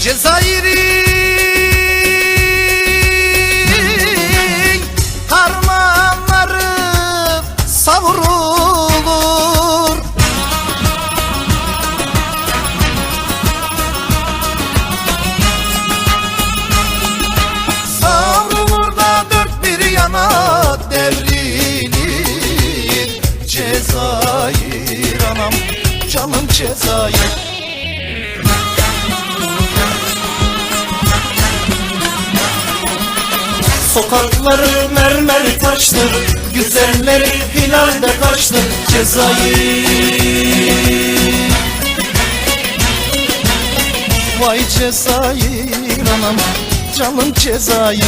Cezayir'in Harmanları savrulur. Savrulur da dört bir yana devrilir. Cezayir anam canım Cezayir. Sokakları mermer taştır Güzelleri hilalde kaçtır Cezayir Vay Cezayir anam Canım Cezayir